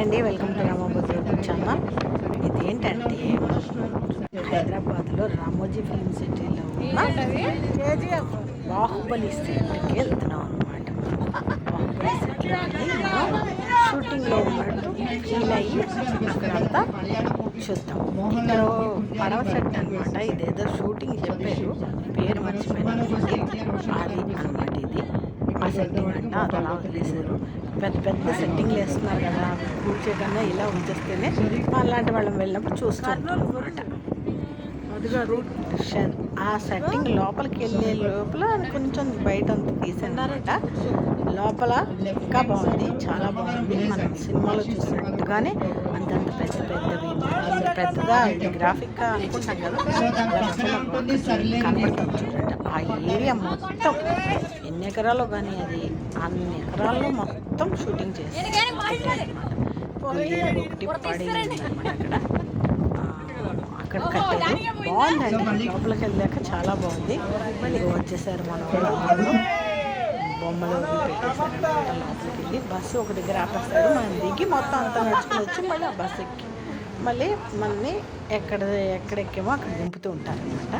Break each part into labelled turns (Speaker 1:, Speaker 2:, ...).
Speaker 1: Hi అండి welcome to Ramabuddhi YouTube channel. ఇదేంటంటే హైదరాబాద్లో రామోజీ ఫిల్మ్ సిటీలో ఉన్న బాహుబలి సెట్కి వెళ్తున్నాం అనమాట బాహుబలి సెట్లో మనం షూటింగ్లో ఉన్నట్టు ఫీల్ అయ్యి అక్కడంతా చూద్దాం. ఇక్కడ పడవ సెట్ అనమాట ఇదేదో షూటింగ్ చెప్పారు. పేరు మర్చిపోయాను. అది అనమాట ఇది. ఆ సెట్టింగ్ అంట అది అలా వదిలేశారు పెద్ద పెద్ద సెట్టింగ్లు వేస్తున్నారు కదా కూర్చోకన్నా ఇలా ఉంచేస్తేనే అలాంటి వాళ్ళం వెళ్ళినప్పుడు చూస్తాం అనమాట ఆ సెట్టింగ్ లోపలికి వెళ్ళే లోపల కొంచెం బయట అంతా తీసారనమాట లోపల ఇంకా బాగుంది. చాలా బాగుంది. మనం సినిమాలో చూసినట్టుగానే అంతంత పెద్ద పెద్దగా ఇది గ్రాఫిక్గా అనుకుంటాం కదా. కనబడుతుంది చూడండి ఆ ఏరియా మొత్తం ఎన్ని ఎకరాలు కానీ అది అన్ని ఎకరాల్లో మొత్తం షూటింగ్ చేసి ఒకటి పడింది అక్కడ. అక్కడ కట్టారు. బాగుందండి. లోపలికి వెళ్ళాక చాలా బాగుంది. మళ్ళీ వచ్చేసారు మన వాళ్ళు. బొమ్మలు పెట్టేసారు లోపలికి వెళ్ళి. బస్సు ఒక దగ్గర ఆపేస్తారు. మనం దిగి మొత్తం అంతా నడుచుకుని వచ్చి మళ్ళీ ఆ బస్సు ఎక్కి మళ్ళీ మనని ఎక్కడ ఎక్కడెక్కేమో అక్కడ దింపుతూ ఉంటారు అనమాట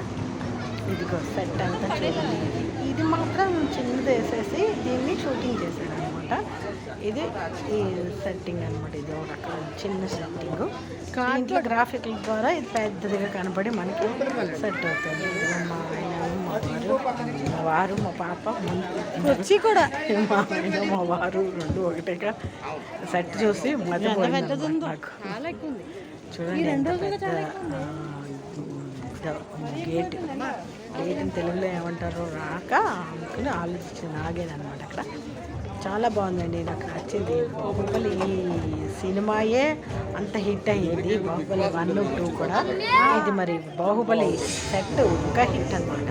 Speaker 1: ఇదిగో సెట్ అంతా చూడండి. ఇది మాత్రం చిన్నది వేసేసి దీన్ని షూటింగ్ చేశారు అనమాట ఇది ఈ సెట్టింగ్ అనమాట ఇది ఒక రకం చిన్న సెట్టింగ్. దీంట్లో గ్రాఫిక్ల ద్వారా ఇది పెద్దదిగా కనపడి మనకి సెట్ అవుతుంది. మా ఆయన మా వారు మా వారు మా పాప వచ్చి కూడా. మా ఆయన మా వారు రెండు ఒకటేగా సెట్ చూసి మధ్య నాకు. చూడండి ఎంత పెద్ద గేట్ గేట్ని తెలుగులో ఏమంటారో రాక అనుకుని ఆలోచించింది ఆగేదన్నమాట అక్కడ. చాలా బాగుందండి నాకు నచ్చింది. బాహుబలి సినిమాయే అంత హిట్ అయ్యింది బాహుబలి వన్ టూ కూడా. ఇది మరి బాహుబలి సెట్ ఇంకా హిట్ అనమాట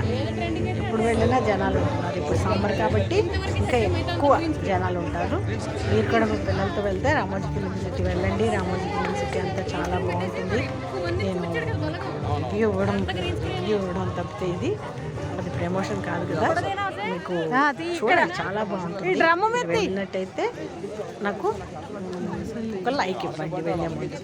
Speaker 1: ఎప్పుడు వెళ్ళినా జనాలు ఉంటున్నారు ఇప్పుడు సమ్మర్ కాబట్టి ఇంకా ఎక్కువ జనాలు ఉంటారు. మీరు కూడా మీ పిల్లలతో వెళ్తే రామోజీ ఫిలిం సిటీ వెళ్ళండి. రామోజీ ఫిలిం సిటీ అంతా చాలా బాగుంటుంది. నేను రివ్యూ ఇవ్వడం ఇవ్వడం తప్పితే ఇది అది ప్రమోషన్ కాదు కదా. మీకు చూడండి చాలా బాగుంటుంది. వెళ్ళినట్టయితే నాకు ఒక లైక్ ఇవ్వండి వెళ్ళే ముందు.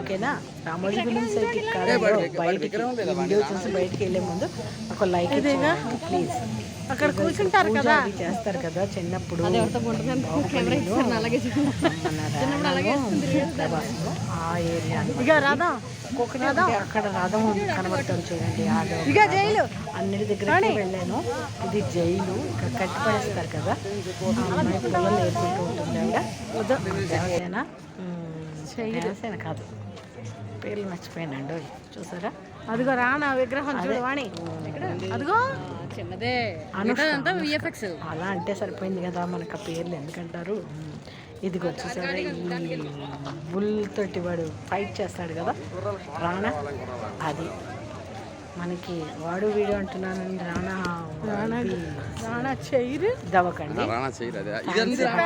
Speaker 1: ఓకేనా? రామోజీ ఫిలిం సిటీ కాదు బయటికి వీడియో చూసి బయటికి వెళ్ళే ముందు ఒక లైక్ ఇవ్వండి ప్లీజ్ అక్కడ కూర్చుంటారు కదా. చేస్తారు కదా చిన్నప్పుడు. ఆ ఏరియా ఇక రాధా కోకనట్ అక్కడ రథం ఉంది, కనబడుతుంది చూడండి ఇక జైలు. అన్నిటి దగ్గరికి వెళ్ళాను. ఇది జైలు. ఇక్కడ కట్టి పడేస్తారు కదా ఏరుకుంటూ ఉంటుంది ఆవిడ. కాదు. పేర్లు మర్చిపోయానండి. చూసారా?
Speaker 2: అదిగో రానా విగ్రహం చూడవాణి అదిగో. చిన్నదే.
Speaker 1: విఎఫ్ఎక్స్ అలా అంటే సరిపోయింది కదా మనకు ఆ పేర్లు ఎందుకంటారు? ఇదిగో వచ్చేసారా ఈ బుల్ తోటి వాడు ఫైట్ చేస్తాడు కదా? రాణా అది. మనకి వాడు వీడు అంటున్నానండి రాణా రాణాకి
Speaker 2: రానా చైరు
Speaker 1: దవ్వకండి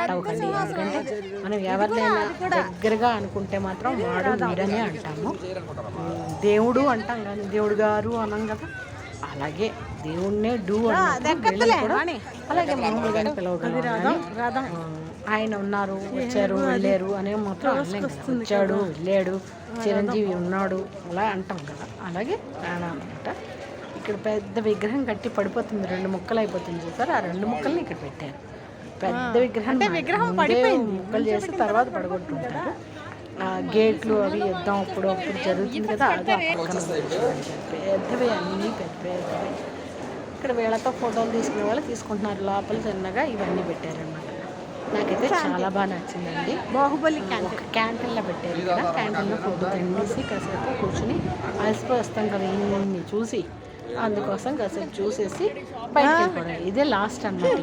Speaker 1: అవ్వకండి ఎందుకంటే మనం ఎవరినైనా దగ్గరగా అనుకుంటే మాత్రం వాడు వీడనే అంటాము. దేవుడు అంటాం కానీ దేవుడు గారు అనం కదా. అలాగే దేవుణ్ణే డూ అలాగే మామూలుగానే పిలవగలం కానీ, ఆ, ఆయన ఉన్నారు వచ్చారు వెళ్ళారు అనే మాత్రం. వచ్చాడు వెళ్ళాడు చిరంజీవి ఉన్నాడు అలా అంటాం కదా. అలాగే రాణా అనమాట ఇక్కడ పెద్ద విగ్రహం కట్టి పడిపోతుంది రెండు ముక్కలు అయిపోతుంది చూసారు? ఆ రెండు ముక్కల్ని ఇక్కడ పెట్టారు. పెద్ద విగ్రహం విగ్రహం పడిపోయింది. ముక్కలు చేసి తర్వాత పడగొట్టుంటారు గేట్లు అవి యుద్ధం అప్పుడు అప్పుడు జరుగుతుంది కదా అది. పెద్దవి అన్నీ పెద్ద పెద్దవి ఇక్కడ వీళ్ళతో ఫోటోలు తీసుకునే వాళ్ళు తీసుకుంటున్నారు. లోపల చిన్నగా ఇవన్నీ పెట్టారనమాట నాకైతే చాలా బాగా నచ్చిందండి.
Speaker 2: బాహుబలి
Speaker 1: క్యాంటీన్లో పెట్టారు ఇక్కడ. క్యాంటీన్లో ఫుడ్ తినేసి కాసేపు కూర్చుని అలసిపోయి వస్తాం కదా ఇన్ని చూసి. అందుకోసం కాసేపు చూసేసి బయటకు వెళ్ళిపోవడం. ఇదే లాస్ట్ అన్నమాట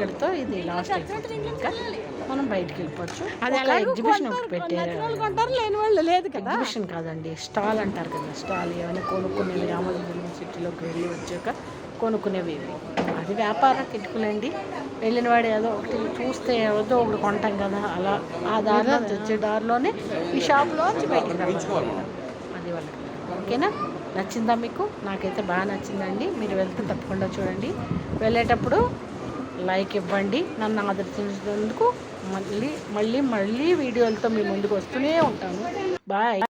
Speaker 1: ఇక్కడితో ఇది లాస్ట్ ఇంకా. మనం బయటికి వెళ్ళిపోవచ్చు. అది అలా ఎగ్జిబిషన్ ఒకటి పెట్టారు.
Speaker 2: కొంటారు లేని వాళ్ళు లేదు కదా.
Speaker 1: ఎగ్జిబిషన్ కాదండి స్టాల్ అంటారు కదా స్టాల్ ఏమైనా కొనుక్కునేవి రామోజీ సిటీలోకి వెళ్ళి వచ్చాక కొనుక్కునేవి. అది వ్యాపార కిటుకులండి. వెళ్ళిన వాడు ఏదో ఒకటి చూస్తే ఏదో ఒకటి కొంటాం కదా అలా ఆ దారిలో తెచ్చే దారిలోనే ఈ షాప్లోంచి బయటికి రావాలి. అది వాళ్ళకి. ఓకేనా? నచ్చిందా మీకు? నాకైతే బాగా నచ్చిందండి. మీరు వెళ్తే తప్పకుండా చూడండి. వెళ్ళేటప్పుడు లైక్ ఇవ్వండి నన్ను ఆదర్శించినందుకు మళ్ళీ మళ్ళీ మళ్ళీ వీడియోలతో మీ ముందుకు వస్తూనే ఉంటాను. బాయ్.